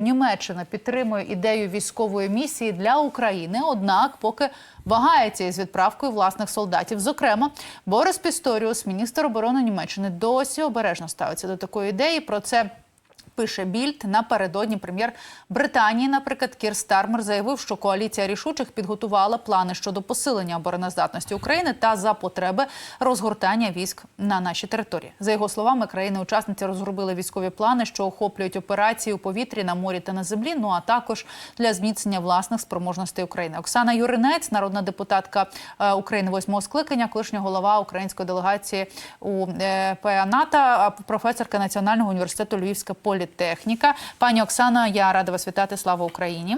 Німеччина підтримує ідею військової місії для України, однак поки вагається із відправкою власних солдатів. Зокрема, Борис Пісторіус, міністр оборони Німеччини, досі обережно ставиться до такої ідеї. Про це пише Більд напередодні прем'єр Британії. Наприклад, Кір Стармер заявив, що коаліція рішучих підготувала плани щодо посилення обороноздатності України та за потреби розгортання військ на нашій території. За його словами, країни-учасниці розробили військові плани, що охоплюють операції у повітрі, на морі та на землі. Ну а також для зміцнення власних спроможностей України. Оксана Юринець, народна депутатка е, України восьмого скликання, колишня голова української делегації у е, ПА НАТО, професорка Національного університету Львівська політехніка. Пані Оксана, я рада вас вітати. Слава Україні.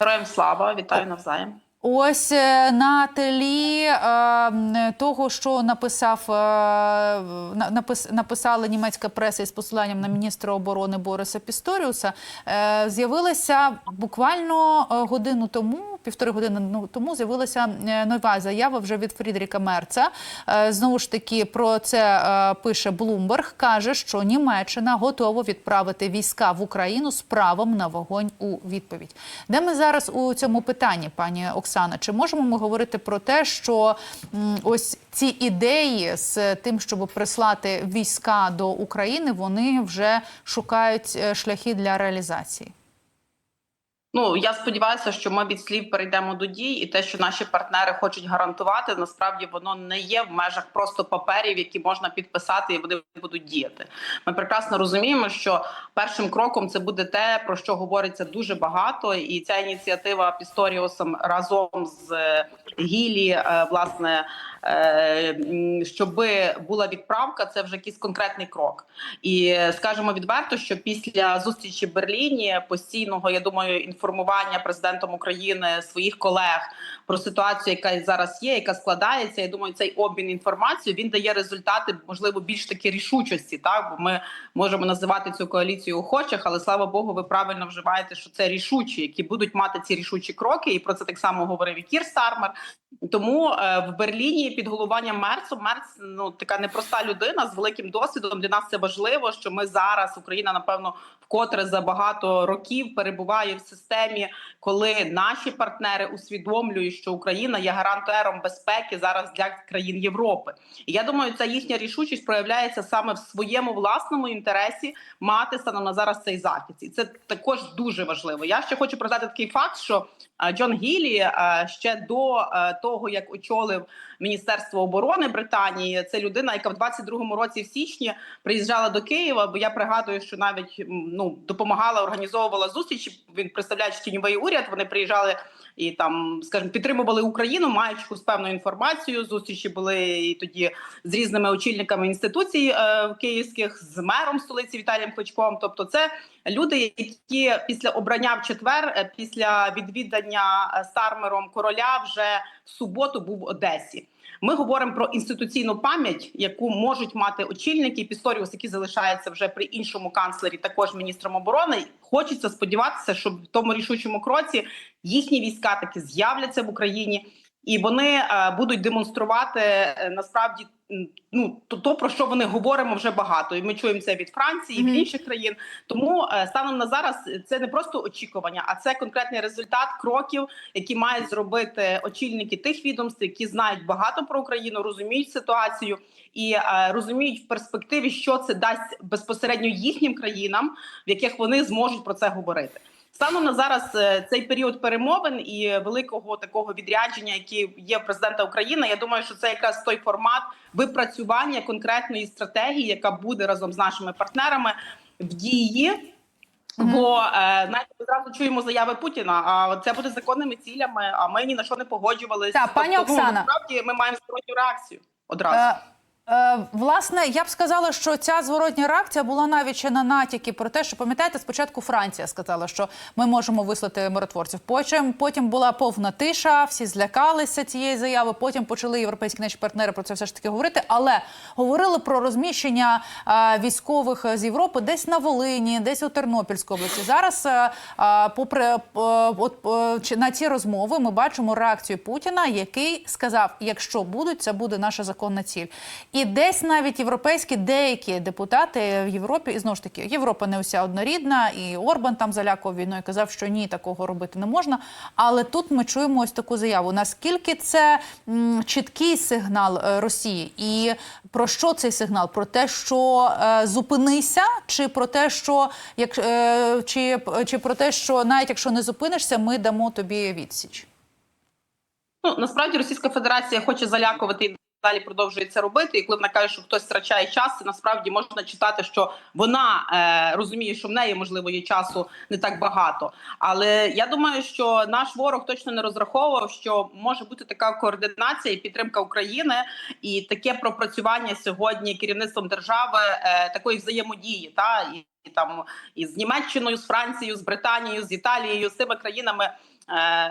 Героям слава, вітаю навзаєм. Ось е, на тлі е, того, що написав е, на- напис, написала німецька преса із посиланням на міністра оборони Бориса Пісторіуса, е, з'явилася буквально е, годину тому. Півтори години ну, тому з'явилася е, нова заява вже від Фрідріка Мерца. Е, Знову ж таки, про це е, пише Блумберг. каже, що Німеччина готова відправити війська в Україну з правом на вогонь у відповідь. Де ми зараз у цьому питанні, пані Оксана? Чи можемо ми говорити про те, що ось ці ідеї з тим, щоб прислати війська до України, вони вже шукають шляхи для реалізації? Ну я сподіваюся, що ми від слів перейдемо до дій, і те, що наші партнери хочуть гарантувати, насправді воно не є в межах просто паперів, які можна підписати, і вони будуть діяти. Ми прекрасно розуміємо, що першим кроком це буде те, про що говориться дуже багато, і ця ініціатива Пісторіусом разом з е, Гілі, е, власне, е, щоб була відправка, це вже якийсь конкретний крок. І скажемо відверто, що після зустрічі в Берліні постійного, я думаю, інформування президентом України своїх колег про ситуацію, яка зараз є, яка складається. Я думаю, цей обмін інформацією він дає результати, можливо, більш таки рішучості. Так, бо ми можемо називати цю коаліцію охочих, але слава Богу, ви правильно вживаєте, що це рішучі, які будуть мати ці рішучі кроки. І про це так само говорив і Кір Стармер. Тому е, в Берліні під головуванням Мерцу Мерц ну така непроста людина з великим досвідом. Для нас це важливо, що ми зараз Україна, напевно, вкотре за багато років перебуває в системі, коли наші партнери усвідомлюють, що Україна є гарантером безпеки зараз для країн Європи. І я думаю, ця їхня рішучість проявляється саме в своєму власному інтересі мати станом на зараз цей захист. І це також дуже важливо. Я ще хочу продати такий факт, що е, Джон Гілі е, ще до е, того, як очолив Міністерство оборони Британії, це людина, яка в 22-му році в січні приїжджала до Києва. Бо я пригадую, що навіть ну допомагала, організовувала зустрічі. Він представляючи тіньовий уряд. Вони приїжджали і там, скажімо, підтримували Україну, маючи якусь певну інформацію. Зустрічі були і тоді з різними очільниками інституцій е, київських, з мером столиці Віталієм Кличком. Тобто, це люди, які після обрання в четвер, е, після відвідання е, Стармером короля, вже в суботу був в Одесі. Ми говоримо про інституційну пам'ять, яку можуть мати очільники Пісторіус, які залишаються вже при іншому канцлері, також міністром оборони. Хочеться сподіватися, що в тому рішучому кроці їхні війська таки з'являться в Україні, і вони е, будуть демонструвати насправді ну то, то, про що вони говоримо вже багато, і ми чуємо це від Франції, і від інших країн. Тому е, станом на зараз це не просто очікування, а це конкретний результат кроків, які мають зробити очільники тих відомств, які знають багато про Україну, розуміють ситуацію і е, розуміють в перспективі, що це дасть безпосередньо їхнім країнам, в яких вони зможуть про це говорити. Станом на зараз е, цей період перемовин і великого такого відрядження, яке є в президента України. Я думаю, що це якраз той формат випрацювання конкретної стратегії, яка буде разом з нашими партнерами в дії. Мгм. Бо е, знаєте, ми зразу чуємо заяви Путіна. А це буде законними цілями. А ми ні на що не погоджувалися. Пані Тобто, ну, Оксана. насправді ми маємо зворотню реакцію одразу. Е, власне, я б сказала, що ця зворотня реакція була навіть ще на натяки про те, що пам'ятаєте, спочатку Франція сказала, що ми можемо вислати миротворців. Потім потім була повна тиша, всі злякалися цієї заяви. Потім почали європейські наші партнери про це все ж таки говорити. Але говорили про розміщення е, військових з Європи десь на Волині, десь у Тернопільській області. Зараз, е, е, попри е, е, на ці розмови, ми бачимо реакцію Путіна, який сказав: якщо будуть, це буде наша законна ціль. І десь навіть європейські деякі депутати в Європі, і знову ж таки, Європа не уся однорідна, і Орбан там залякував війною, казав, що ні, такого робити не можна. Але тут ми чуємо ось таку заяву. Наскільки це чіткий сигнал е, Росії? І про що цей сигнал? Про те, що е, зупинися, чи про те, що як е, чи, чи про те, що навіть якщо не зупинишся, ми дамо тобі відсіч? Ну насправді Російська Федерація хоче залякувати далі продовжує це робити. І коли вона каже, що хтось втрачає час, насправді можна читати, що вона е, розуміє, що в неї можливо є часу не так багато. Але я думаю, що наш ворог точно не розраховував, що може бути така координація і підтримка України, і таке пропрацювання сьогодні керівництвом держави е, такої взаємодії, та і. І там і з Німеччиною, з Францією, з Британією, з Італією, з тими країнами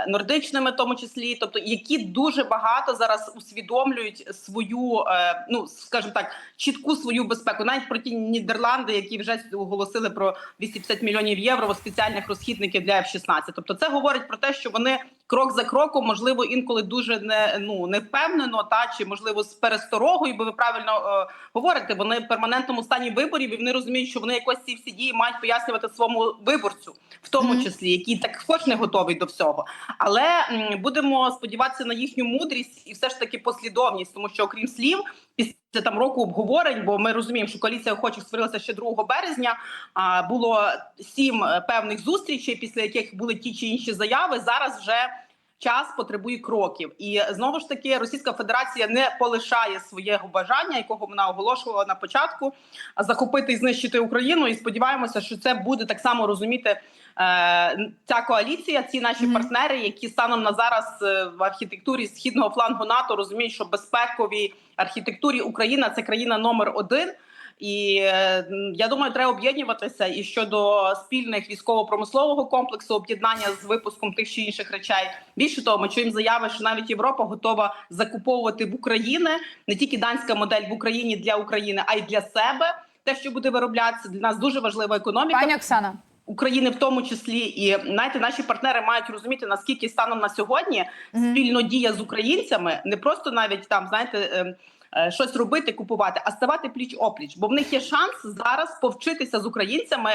нордичними, в тому числі, тобто які дуже багато зараз усвідомлюють свою, е, ну скажімо так, чітку свою безпеку. Навіть про ті Нідерланди, які вже оголосили про 250 мільйонів євро спеціальних розхідників для F-16. Тобто, це говорить про те, що вони крок за кроком, можливо, інколи дуже не ну не впевнено, та чи можливо з пересторогою, бо ви правильно е, говорите. Вони в перманентному стані виборів і вони розуміють, що вони якось ці всі дії мають пояснювати своєму виборцю, в тому Мгм. числі, який також не готовий до всього. Але м, будемо сподіватися на їхню мудрість і все ж таки послідовність, тому що окрім слів. Після там року обговорень, бо ми розуміємо, що коаліція охочих створилася ще 2 березня. А було сім е, певних зустрічей, після яких були ті чи інші заяви. Зараз вже час потребує кроків, і знову ж таки Російська Федерація не полишає свого бажання, якого вона оголошувала на початку, захопити і знищити Україну. І сподіваємося, що це буде так само розуміти. е, Ця коаліція, ці наші Мгм. партнери, які станом на зараз е, в архітектурі східного флангу НАТО розуміють, що безпековій архітектурі Україна це країна номер один. І я думаю, треба об'єднуватися і щодо спільних військово-промислового комплексу, об'єднання з випуском тих чи інших речей. Більше того, ми чуємо заяви, що навіть Європа готова закуповувати в Україні не тільки данська модель в Україні для України, а й для себе. Те, що буде вироблятися, для нас дуже важлива економіка. Пані Оксана. України в тому числі, і знаєте, наші партнери мають розуміти наскільки станом на сьогодні Мгм. спільно дія з українцями не просто навіть там знаєте. Е, Щось робити, купувати, а ставати пліч опліч, бо в них є шанс зараз повчитися з українцями,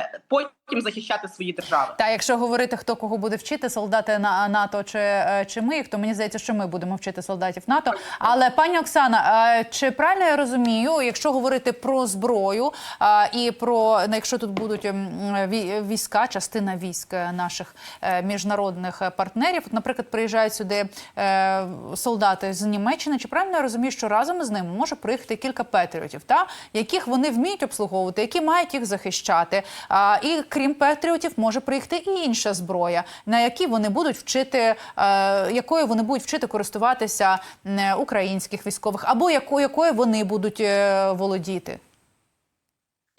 захищати свої держави. Та якщо говорити, хто кого буде вчити, солдати на НАТО чи, е, чи ми, то мені здається, що ми будемо вчити солдатів НАТО. Але пані Оксана, е, чи правильно я розумію, якщо говорити про зброю е, і про ну, якщо тут будуть ем, вій- війська, частина військ наших міжнародних партнерів, от, наприклад, приїжджають сюди солдати з Німеччини, чи правильно я розумію, що разом з ними може приїхати кілька патріотів, та яких вони вміють обслуговувати, які мають їх захищати. І крім патріотів, може приїхати і інша зброя, на якій вони будуть вчити, е, якою вони будуть вчити користуватися е, українських військових, або якою, якою вони будуть е, володіти.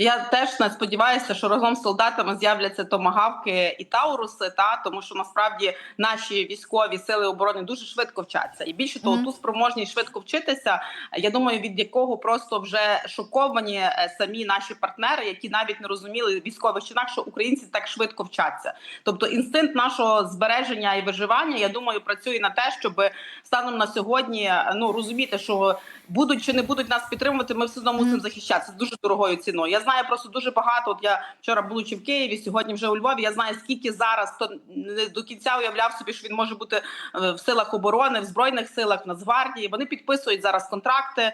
Я теж не сподіваюся, що разом з солдатами з'являться томагавки і тауруси, та тому що насправді наші військові сили оборони дуже швидко вчаться, і більше того, Мгм. ту спроможність швидко вчитися. Я думаю, від якого просто вже шоковані е, самі наші партнери, які навіть не розуміли військових чинах, що українці так швидко вчаться. Тобто інстинкт нашого збереження і виживання, я думаю, працює на те, щоб станом на сьогодні е, ну розуміти, що будуть чи не будуть нас підтримувати, ми все одно мусимо Мгм. захищатися дуже дорогою ціною. Я знаю просто дуже багато. От я вчора будучи в Києві, сьогодні вже у Львові. Я знаю скільки зараз то не до кінця уявляв собі, що він може бути е, в силах оборони, в збройних силах, в Нацгвардії. Вони підписують зараз контракти.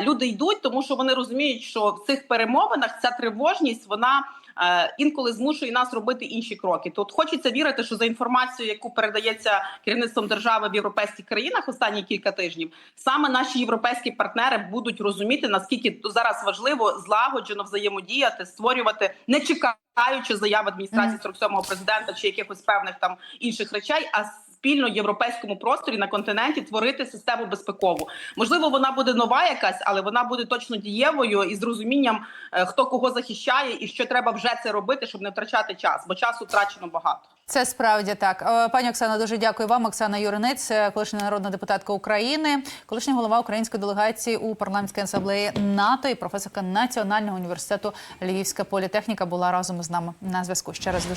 Люди йдуть, тому що вони розуміють, що в цих перемовинах ця тривожність вона. Е, Інколи змушує нас робити інші кроки. Тут хочеться вірити, що за інформацією, яку передається керівництвом держави в європейських країнах останні кілька тижнів, саме наші європейські партнери будуть розуміти наскільки зараз важливо злагоджено взаємодіяти, створювати, не чекаючи заяв адміністрації 47-го президента чи якихось певних там інших речей, а спільно європейському просторі на континенті творити систему безпекову. Можливо, вона буде нова якась, але вона буде точно дієвою і з розумінням, е, хто кого захищає і що треба вже це робити, щоб не втрачати час, бо часу втрачено багато. Це справді так. Е, Пані Оксана, дуже дякую вам. Оксана Юринець, е, колишня народна депутатка України, колишня голова української делегації у парламентській асамблеї НАТО і професорка Національного університету Львівська політехніка була разом із нами на зв'язку. Ще раз дуже.